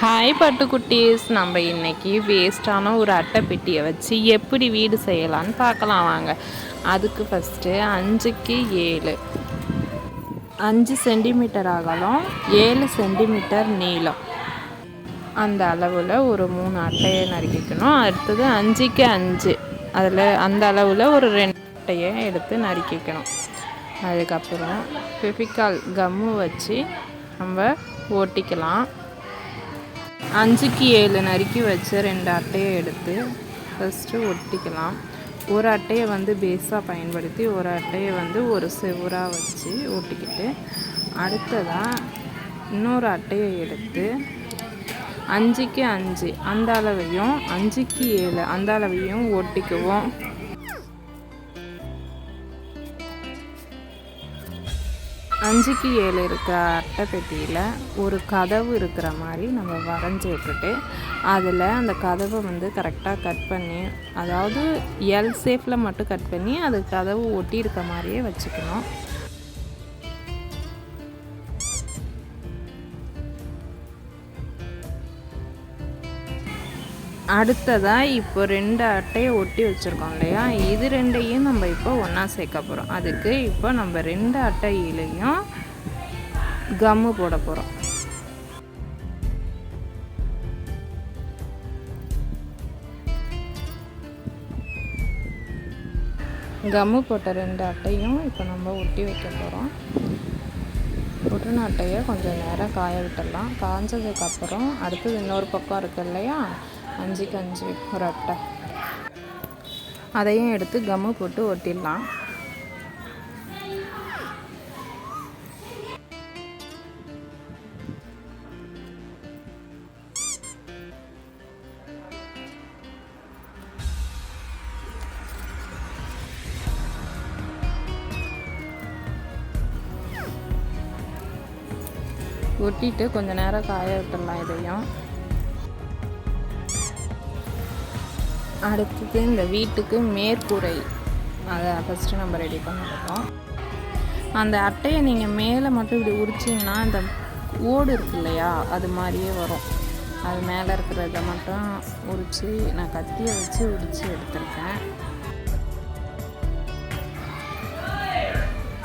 Hi பட்டுக்குட்டீஸ். நம்ம இன்றைக்கி வேஸ்ட்டான ஒரு அட்டை பெட்டியை வச்சு எப்படி வீடு செய்யலான்னு பார்க்கலாம் வாங்க. அதுக்கு ஃபஸ்ட்டு அஞ்சுக்கு ஏழு. அஞ்சு சென்டிமீட்டர் அகலம் ஏழு சென்டிமீட்டர் நீளம். அந்த அளவில் ஒரு மூணு அட்டையை நறுக்கிக்கணும். அடுத்தது அஞ்சுக்கு அஞ்சு. அதில் அந்த அளவில் ஒரு ரெண்டு அட்டையை எடுத்து நறுக்கிக்கணும். அதுக்கப்புறம் ஃபெஃபிகால் கம்மு வச்சு நம்ம ஓட்டிக்கலாம். அஞ்சுக்கு ஏழு நறுக்கி வச்ச ரெண்டு அட்டையை எடுத்து ஃபஸ்ட்டு ஒட்டிக்கலாம். ஒரு அட்டையை வந்து பேஸாக பயன்படுத்தி ஒரு அட்டையை வந்து ஒரு செவராக வச்சு ஒட்டிக்கிட்டு அடுத்ததாக இன்னொரு அட்டையை எடுத்து அஞ்சுக்கு அஞ்சு அந்த அளவையும் அஞ்சுக்கு ஏழு அந்த அளவையும் ஒட்டிக்குவோம். அஞ்சுக்கு ஏழு இருக்கிற அட்டைப்பெட்டியில் ஒரு கதவு இருக்கிற மாதிரி நம்ம வரைஞ்சி விட்டுட்டு அதில் அந்த கதவை வந்து கரெக்டாக கட் பண்ணி அதாவது எல் சேஃபில் மட்டும் கட் பண்ணி அது கதவு ஒட்டி இருக்க மாதிரியே வச்சுக்கணும். அடுத்ததாக இப்போ ரெண்டு அட்டையை ஒட்டி வச்சுருக்கோம் இல்லையா? இது ரெண்டையும் நம்ம இப்போ ஒன்றா சேர்க்க போகிறோம் அதுக்கு இப்போ நம்ம ரெண்டு அட்டையிலையும் கம்மு போட போகிறோம் கம்மு போட்ட ரெண்டு அட்டையும் இப்போ நம்ம ஒட்டி வைக்க போகிறோம் ஒட்டின அட்டையை கொஞ்சம் நேரம் காய விட்டுடலாம். காஞ்சதுக்கப்புறம் அடுத்தது இன்னொரு பக்கம் இருக்கு இல்லையா? அஞ்சுக்கு அஞ்சு ஒரு அட்டை. அதையும் எடுத்து கம்மு போட்டு ஒட்டிடலாம். ஒட்டிட்டு கொஞ்சம் நேரம் காய விட்டுடலாம் இதையும். அடுத்தது இந்த வீட்டுக்கு மேற்கூரை. அதை ஃபஸ்ட்டு நம்ம ரெடி பண்ணிருக்கோம் அந்த அட்டையை நீங்கள் மேலே மட்டும் இப்படி உரிச்சிங்கன்னா இந்த ஓடு இருக்கு இல்லையா அது மாதிரியே வரும். அது மேலே இருக்கிறத மட்டும் உரித்து நான் கத்தியை வச்சு உரித்து எடுத்திருக்கேன்.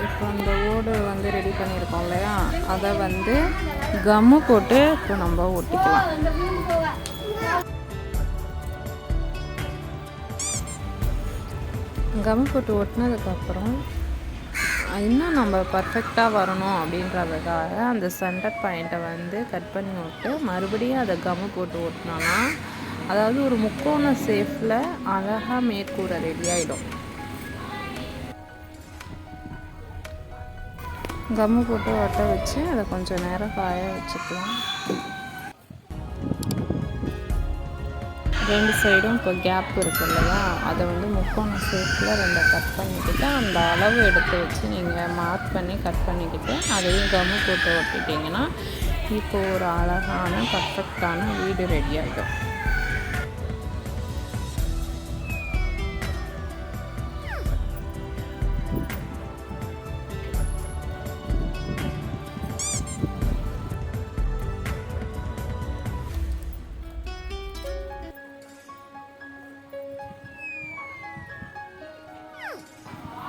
இப்போ அந்த ஓடு வந்து ரெடி பண்ணியிருக்கோம் இல்லையா அதை வந்து கம்மு போட்டு இப்போ நம்ம ஒட்டிக்கலாம். கம் போட்டு ஒட்டினதுக்கப்புறம் இன்னும் நம்ம பர்ஃபெக்டாக வரணும் அப்படின்றதுக்காக அந்த சென்டர் பாயிண்ட்டை வந்து கட் பண்ணி விட்டு மறுபடியும் அதை கம்மு போட்டு ஓட்டினோன்னா அதாவது ஒரு முக்கோண சேஃபில் அழகாக மேற்கூரை ரெடி ஆகிடும் கம்மு போட்டு ஒட்ட வச்சு அதை கொஞ்சம் நேரம் காய வச்சுக்கலாம். ரெண்டு சைடும் இப்போ கேப் இருக்கு இல்லையா? அதை வந்து முக்கோண ஷேப்பில் ரெண்டை கட் பண்ணிக்கிட்டு அந்த அளவு எடுத்து வச்சு நீங்கள் மார்க் பண்ணி கட் பண்ணிக்கிட்டு அதையும் கம்மு போட்டு ஒட்டிட்டிங்கன்னா இப்போ ஒரு அழகான பர்ஃபெக்டான வீடு ரெடி ஆகிடும்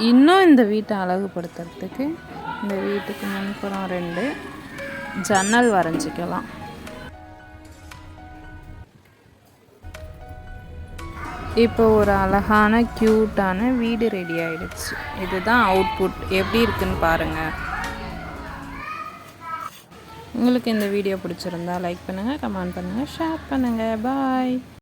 இன்னும் இந்த வீட்டை அழகுபடுத்துறதுக்கு இந்த வீட்டுக்கு முன்புறம் ரெண்டு ஜன்னல் வரைஞ்சிக்கலாம். இப்போ ஒரு அழகான க்யூட்டான வீடு ரெடி ஆயிடுச்சு. இதுதான் அவுட்புட் எப்படி இருக்குன்னு பாருங்கள் உங்களுக்கு இந்த வீடியோ பிடிச்சிருந்தா லைக் பண்ணுங்கள் கமெண்ட் பண்ணுங்கள் ஷேர் பண்ணுங்கள் பாய்